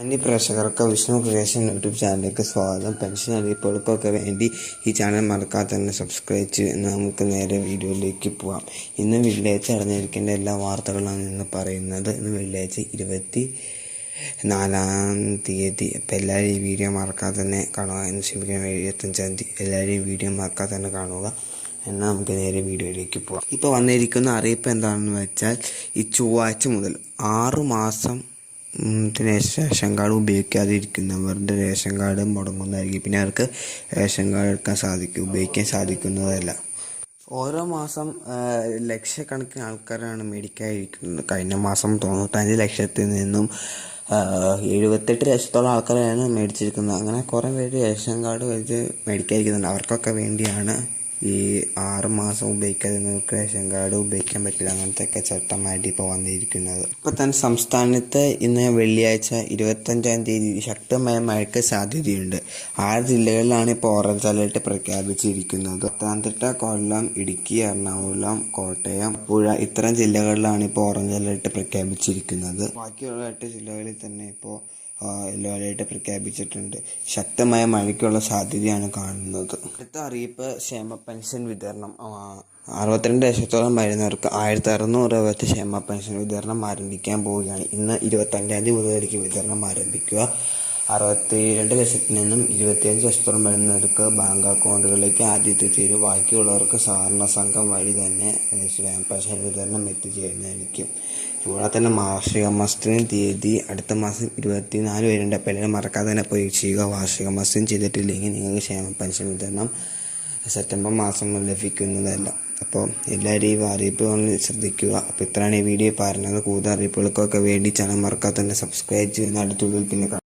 അന്യ പ്രേക്ഷകർക്ക് Vishnu creation YouTube ചാനലിലേക്ക് സ്വാഗതം. പെൻഷൻ അറിയിപ്പുകൾക്കൊക്കെ വേണ്ടി ഈ ചാനൽ മറക്കാതെ തന്നെ സബ്സ്ക്രൈബ് ചെയ്ത് നമുക്ക് നേരെ വീഡിയോയിലേക്ക് പോവാം. ഇന്ന് വെള്ളിയാഴ്ച അറിഞ്ഞിരിക്കേണ്ട എല്ലാ വാർത്തകളാണ് ഇന്ന് പറയുന്നത്. ഇന്ന് വെള്ളിയാഴ്ച ഇരുപത്തി നാലാം തീയതി. അപ്പം എല്ലാവരും ഈ വീഡിയോ മറക്കാതെ തന്നെ കാണുക എന്ന് ശിവരാം എഴുപത്തഞ്ചാം തീയതി എല്ലാവരും വീഡിയോ മറക്കാതെ തന്നെ കാണുക. എന്നാൽ നമുക്ക് നേരെ വീഡിയോയിലേക്ക് പോവാം. ഇപ്പോൾ വന്നിരിക്കുന്ന അറിയിപ്പ് എന്താണെന്ന് വെച്ചാൽ ഈ ചൊവ്വാഴ്ച മുതൽ ആറു മാസം റേഷൻ കാർഡ് ഉപയോഗിക്കാതിരിക്കുന്നവരുടെ റേഷൻ കാർഡ് മുടങ്ങുന്നതായിരിക്കും. പിന്നെ അവർക്ക് റേഷൻ കാർഡ് എടുക്കാൻ സാധിക്കും ഉപയോഗിക്കാൻ സാധിക്കുന്നതല്ല. ഓരോ മാസം ലക്ഷക്കണക്കിന് ആൾക്കാരാണ് മേടിക്കാതിരിക്കുന്നത്. കഴിഞ്ഞ മാസം തൊണ്ണൂറ്റഞ്ച് ലക്ഷത്തിൽ നിന്നും എഴുപത്തെട്ട് ലക്ഷത്തോളം ആൾക്കാരാണ് മേടിച്ചിരിക്കുന്നത്. അങ്ങനെ കുറേ പേര് റേഷൻ കാർഡ് വെച്ച് മേടിക്കാതിരിക്കുന്നുണ്ട്. അവർക്കൊക്കെ വേണ്ടിയാണ് ഈ ആറ് മാസം ഉപയോഗിക്കാതിരുന്നവർക്ക് റേഷൻ കാർഡ് ഉപയോഗിക്കാൻ പറ്റില്ല. അങ്ങനത്തെ ഒക്കെ ചട്ടമായിട്ട് ഇപ്പോൾ വന്നിരിക്കുന്നത്. ഇപ്പോൾ തന്നെ സംസ്ഥാനത്ത് ഇന്ന് വെള്ളിയാഴ്ച ഇരുപത്തഞ്ചാം തീയതി ശക്തമായ മഴയ്ക്ക് സാധ്യതയുണ്ട്. ആറ് ജില്ലകളിലാണ് ഇപ്പോൾ ഓറഞ്ച് അലേർട്ട് പ്രഖ്യാപിച്ചിരിക്കുന്നത്. പത്തനംതിട്ട കൊല്ലം ഇടുക്കി എറണാകുളം കോട്ടയം പുഴ ഇത്തരം ജില്ലകളിലാണ് ഇപ്പോൾ ഓറഞ്ച് അലേർട്ട് പ്രഖ്യാപിച്ചിരിക്കുന്നത്. ബാക്കിയുള്ള എട്ട് ജില്ലകളിൽ തന്നെ ഇപ്പോൾ യെല്ലോ അലേർട്ട് പ്രഖ്യാപിച്ചിട്ടുണ്ട്. ശക്തമായ മഴയ്ക്കുള്ള സാധ്യതയാണ് കാണുന്നത്. അടുത്ത അറിയിപ്പ് ക്ഷേമ പെൻഷൻ വിതരണം. അറുപത്തിരണ്ട് ലക്ഷത്തോളം വരുന്നവർക്ക് ആയിരത്തി അറുന്നൂറ് രൂപ വെച്ച് ക്ഷേമ പെൻഷൻ വിതരണം ആരംഭിക്കാൻ പോവുകയാണ്. ഇന്ന് ഇരുപത്തഞ്ചാം തീയതി മുതലായിരിക്കും വിതരണം ആരംഭിക്കുക. അറുപത്തി രണ്ട് ലക്ഷത്തിൽ നിന്നും ഇരുപത്തിയഞ്ച് ലക്ഷത്തോളം വരുന്നവർക്ക് ബാങ്ക് അക്കൗണ്ടുകളിലേക്ക് ആദ്യത്തെ തീര് ബാക്കിയുള്ളവർക്ക് സഹകരണ സംഘം വഴി തന്നെ പെൻഷൻ വിതരണം എത്തിച്ചേരുന്നതായിരിക്കും ഇവിടെ തന്നെ വാർഷിക മാസത്തിന് തീയതി അടുത്ത മാസം ഇരുപത്തിനാല് വരെയുണ്ട് അപ്പോൾ എല്ലാവരും മറക്കാതെ തന്നെ പോയി ചെയ്യുക വാർഷിക മാസം ചെയ്തിട്ടില്ലെങ്കിൽ നിങ്ങൾക്ക് ക്ഷേമ പെൻഷൻ വിതരണം സെപ്റ്റംബർ മാസം ലഭിക്കുന്നതല്ല. അപ്പോൾ എല്ലാവരും ഈ അറിയിപ്പുകൾ ശ്രദ്ധിക്കുക. അപ്പോൾ ഇത്രയാണ് ഈ വീഡിയോ പറഞ്ഞത്. കൂടുതൽ അറിയിപ്പുകൾക്കൊക്കെ വേണ്ടി ചാനൽ മറക്കാതെ തന്നെ സബ്സ്ക്രൈബ് ചെയ്യുന്ന അടുത്തുള്ളിൽ പിന്നെ